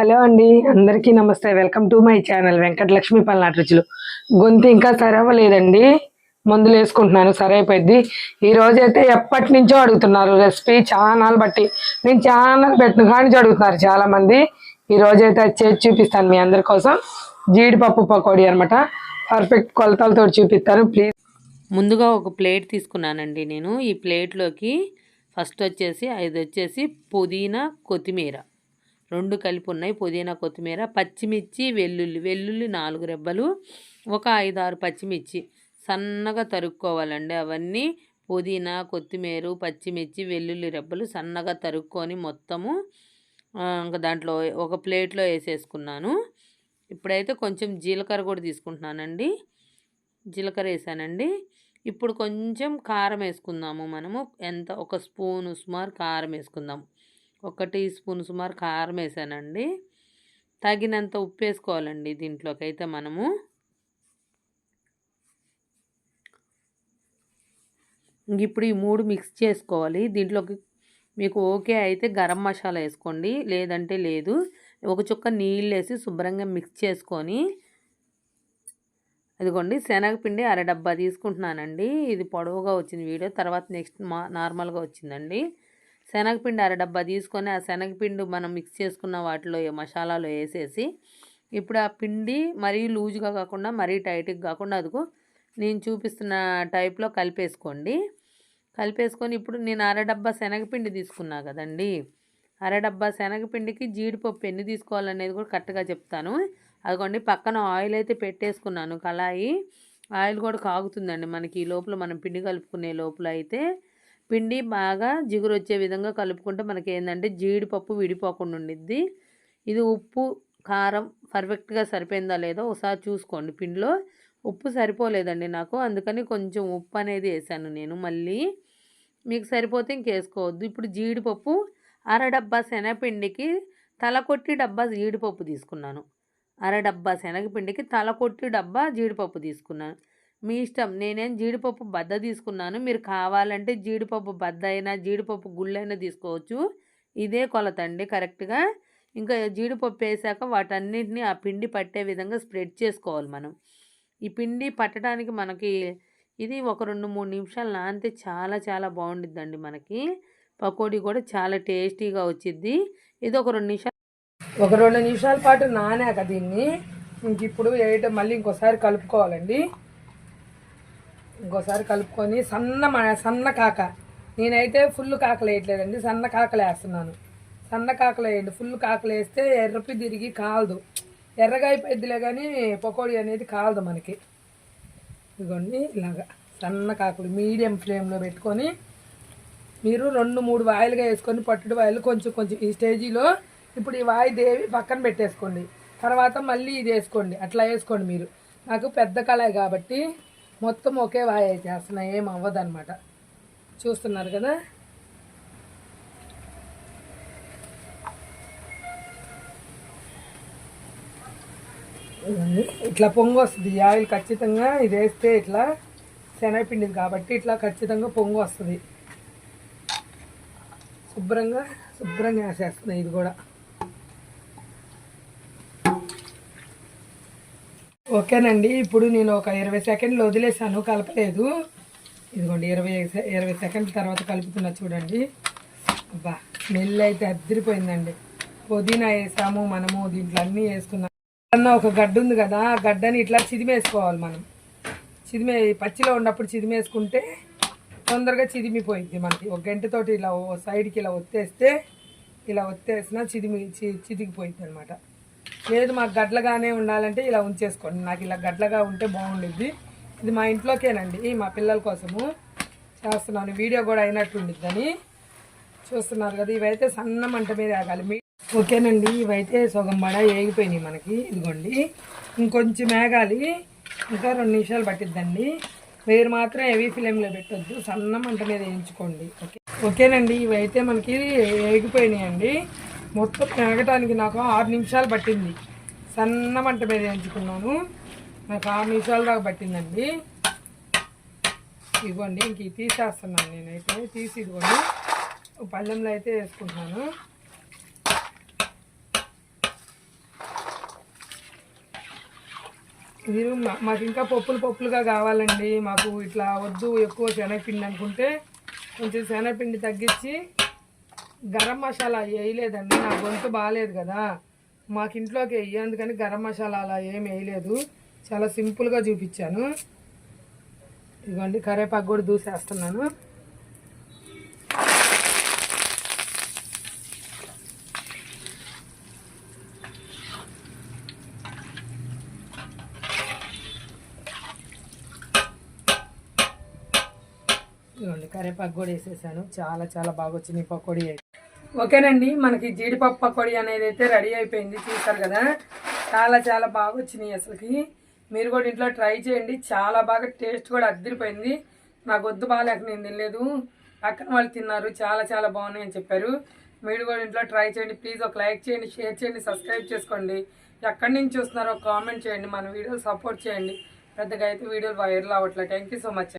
Hello అండి అందరికీ నమస్తే. Welcome to my channel Venkatalakshmi Palnati రుచులు. గొంతు ఇంకా సరవలేదండి మందులు వేసుకుంటున్నాను సరైపోయింది ఈ రోజైతే ఎప్పటి నుంచో అడుగుతున్నారు రెసిపీ ఛానల్ బట్టి. నేను ఛానల్ పెట్టిన కానీ అడుగుతున్నారు చాలామంది. ఈ రోజైతే అది చేసి చూపిస్తాను మీ అందరి కోసం. జీడిపప్పు పకోడీ అనమాట పర్ఫెక్ట్ కొలతలతో చూపిస్తాను ప్లీజ్. ముందుగా ఒక ప్లేట్ తీసుకున్నానండి నేను. ఈ ప్లేట్లోకి ఫస్ట్ వచ్చేసి ఐదు వచ్చేసి పుదీనా కొత్తిమీర. రెండు కలిపి ఉన్నాయి పుదీనా కొత్తిమీర పచ్చిమిర్చి వెల్లుల్లి వెల్లుల్లి నాలుగు రెబ్బలు ఒక ఐదారు పచ్చిమిర్చి. సన్నగా తరుక్కోవాలండి అవన్నీ. పుదీనా కొత్తిమీర పచ్చిమిర్చి వెల్లుల్లి రెబ్బలు సన్నగా తరుక్కొని మొత్తము ఇంకా దాంట్లో ఒక ప్లేట్లో వేసేసుకున్నాను. ఇప్పుడైతే కొంచెం జీలకర్ర కూడా తీసుకుంటున్నానండి. జీలకర్ర వేసానండి. ఇప్పుడు కొంచెం కారం వేసుకుందాము మనము. ఎంత? ఒక స్పూను సుమారు కారం వేసుకుందాము. ఒక టీ స్పూన్ సుమారు కారం వేసానండి. తగినంత ఉప్పు వేసుకోవాలండి దీంట్లోకి అయితే మనము. ఇప్పుడు ఈ మూడు మిక్స్ చేసుకోవాలి. దీంట్లోకి మీకు ఓకే అయితే గరం మసాలా వేసుకోండి. లేదంటే లేదు. ఒక చుక్క నీళ్ళు వేసి శుభ్రంగా మిక్స్ చేసుకొని అదిగోండి శనగపిండి అర డబ్బా తీసుకుంటున్నానండి. ఇది పొడవుగా వచ్చింది వీడియో. తర్వాత నెక్స్ట్ మా నార్మల్గా వచ్చిందండి. శనగపిండి అర డబ్బా తీసుకొని ఆ శనగపిండి మనం మిక్స్ చేసుకున్న వాటిలో మసాలాలో వేసేసి ఇప్పుడు ఆ పిండి మరీ లూజ్గా కాకుండా మరీ టైట్గా కాకుండా అదుకు నేను చూపిస్తున్న టైప్లో కలిపేసుకోండి. కలిపేసుకొని ఇప్పుడు నేను అర డబ్బా శనగపిండి తీసుకున్నా కదండి. అర డబ్బా శనగపిండికి జీడిపప్పు ఎన్ని తీసుకోవాలనేది కూడా కరెక్ట్గా చెప్తాను. అదిగోండి పక్కన ఆయిల్ అయితే పెట్టేసుకున్నాను. కళాయి ఆయిల్ కూడా కాగుతుందండి మనకి ఈ లోపల మనం పిండి కలుపుకునే లోపల అయితే. పిండి బాగా జిగురు వచ్చే విధంగా కలుపుకుంటే మనకి ఏంటంటే జీడిపప్పు విడిపోకుండా ఉండిద్ది ఇది ఉప్పు కారం పర్ఫెక్ట్గా సరిపోయిందా లేదో ఒకసారి చూసుకోండి పిండిలో. ఉప్పు సరిపోలేదండి నాకు అందుకని కొంచెం ఉప్పు అనేది వేసాను నేను. మళ్ళీ మీకు సరిపోతే ఇంకేసుకోవద్దు ఇప్పుడు జీడిపప్పు అర డబ్బా శనగపిండికి తల కొట్టి డబ్బా జీడిపప్పు తీసుకున్నాను. అర డబ్బా శనగపిండికి తల కొట్టి డబ్బా జీడిపప్పు తీసుకున్నాను. మీ ఇష్టం. నేనేం జీడిపప్పు బద్ద తీసుకున్నాను. మీరు కావాలంటే జీడిపప్పు బద్ద అయినా జీడిపప్పు గుళ్ళైనా తీసుకోవచ్చు. ఇదే కొలత అండి కరెక్ట్గా. ఇంకా జీడిపప్పు వేసాక వాటన్నిటిని ఆ పిండి పట్టే విధంగా స్ప్రెడ్ చేసుకోవాలి మనం. ఈ పిండి పట్టడానికి మనకి ఇది ఒక రెండు మూడు నిమిషాలు నానితే చాలా చాలా బాగుండిద్దండి మనకి. పకోడీ కూడా చాలా టేస్టీగా వచ్చిద్ది. ఇది ఒక రెండు నిమిషాలు ఒక రెండు నిమిషాల పాటు నానాక దీన్ని. ఇంక ఇప్పుడు వేయటం మళ్ళీ ఇంకోసారి కలుపుకోవాలండి. ఇంకోసారి కలుపుకొని సన్న సన్న కాక. నేనైతే ఫుల్ కాకలు వేయట్లేదండి సన్న కాకలు వేస్తున్నాను సన్న కాకలు వేయండి ఫుల్ కాకలు వేస్తే ఎర్రపి తిరిగి కాలదు. ఎర్రగా అయిపోయిద్దిలే కానీ పకోడీ అనేది కాలదు మనకి. ఇదిగోండి ఇలాగా సన్న కాకులు మీడియం ఫ్లేమ్లో పెట్టుకొని మీరు రెండు మూడు వాయిలుగా వేసుకొని పట్టుడు వాయిలు కొంచెం కొంచెం ఈ స్టేజీలో ఇప్పుడు ఈ వాయి దేవి పక్కన పెట్టేసుకోండి. తర్వాత మళ్ళీ ఇది వేసుకోండి. అట్లా వేసుకోండి మీరు. నాకు పెద్ద కళాయి కాబట్టి మొత్తం ఒకే వాయి అయితే అసలు ఏం అవ్వదనమాట చూస్తున్నారు కదా? ఇట్లా పొంగు వస్తుంది ఈ ఆయిల్ ఖచ్చితంగా ఇది వేస్తే ఇట్లా శనగపిండిది కాబట్టి ఇట్లా ఖచ్చితంగా పొంగు వస్తుంది. శుభ్రంగా శుభ్రంగా వేసేస్తున్నాయి ఇది కూడా. ఓకేనండి. ఇప్పుడు నేను ఒక ఇరవై సెకండ్లు వదిలేసాను కలపలేదు. ఇదిగోండి ఇరవై ఇరవై సెకండ్ల తర్వాత కలుపుతున్నా చూడండి. అబ్బా స్మెల్ అయితే అద్దరిపోయిందండి. పుదీనా వేసాము మనము దీంట్లో అన్నీ వేసుకున్నాం. అన్న ఒక గడ్డ ఉంది కదా ఆ గడ్డని ఇట్లా చిదిమేసుకోవాలి మనం. చిదిమే పచ్చిలో ఉన్నప్పుడు చిదిమేసుకుంటే తొందరగా చిదిమిపోయింది మనకి. ఒక గంటతోటి ఇలా ఓ సైడ్కి ఇలా ఒత్తేస్తే ఇలా ఒత్తేసినా చిదిమి చి- చితికిపోయింది అనమాట లేదు మాకు గడ్లగానే ఉండాలంటే ఇలా ఉంచేసుకోండి. నాకు ఇలా గడ్లగా ఉంటే బాగుండిద్ది. ఇది మా ఇంట్లోకేనండి. మా పిల్లల కోసము చేస్తున్నాను. వీడియో కూడా అయినట్టుండిద్దని చూస్తున్నారు కదా. ఇవైతే సన్న మంట మీద ఆగాలి. మీ ఓకేనండి. ఇవైతే సగం బడ ఏగిపోయినాయి మనకి. ఇదిగోండి. ఇంకొంచెం మేగాలి. ఇంకా రెండు నిమిషాలు పట్టిద్దండి. మీరు మాత్రం హెవీ ఫ్లేమ్లో పెట్టొద్దు. సన్న మంట మీద వేయించుకోండి. ఓకే. ఓకేనండి. ఇవైతే మనకి ఏగిపోయినాయండి. మొత్తం వేగటానికి నాకు ఆరు నిమిషాలు పట్టింది. సన్న మంట మీద ఎంచుకున్నాను నాకు ఆరు నిమిషాల దాకా పట్టిందండి. ఇవ్వండి ఇంక తీసేస్తున్నాను నేనైతే. తీసి ఇదిగోండి. పళ్ళెంలో అయితే వేసుకుంటున్నాను. మీరు మాకు ఇంకా పప్పులు పప్పులుగా కావాలండి. మాకు ఇట్లా వద్దు ఎక్కువ శనగపిండి అనుకుంటే కొంచెం శనగపిండి తగ్గించి గరం మసాలా వేయలేదండి. నా గొంతు బాగాలేదు కదా. మాకు ఇంట్లోకి వెయ్యి అందుకని గరం మసాలా అలా ఏం వేయలేదు. చాలా సింపుల్గా చూపించాను. ఇదిగోండి కరేపాకు కూడా దూసేస్తున్నాను. ఇదిగోండి కరేపాకు కూడా వేసేసాను. చాలా చాలా బాగా వచ్చింది ఈ పకోడీ ఓకేనండి మనకి జీడిపప్పు పకోడీ అనేది అయితే రెడీ అయిపోయింది చూసారు కదా? చాలా చాలా బాగా వచ్చినాయి అసలుకి. మీరు కూడా ఇంట్లో ట్రై చేయండి చాలా బాగా టేస్ట్ కూడా అద్దరిపోయింది. నాకు వద్దు బాగాలేక నేను తినలేదు. అక్కడ వాళ్ళు తిన్నారు చాలా చాలా బాగున్నాయి అని చెప్పారు. మీరు కూడా ఇంట్లో ట్రై చేయండి ప్లీజ్ ఒక లైక్ చేయండి షేర్ చేయండి సబ్స్క్రైబ్ చేసుకోండి. ఎక్కడి నుంచి చూస్తున్నారో కామెంట్ చేయండి మన వీడియోలు సపోర్ట్ చేయండి. పెద్దగా అయితే వీడియోలు వైరల్ అవ్వట్లేదు. Thank you so much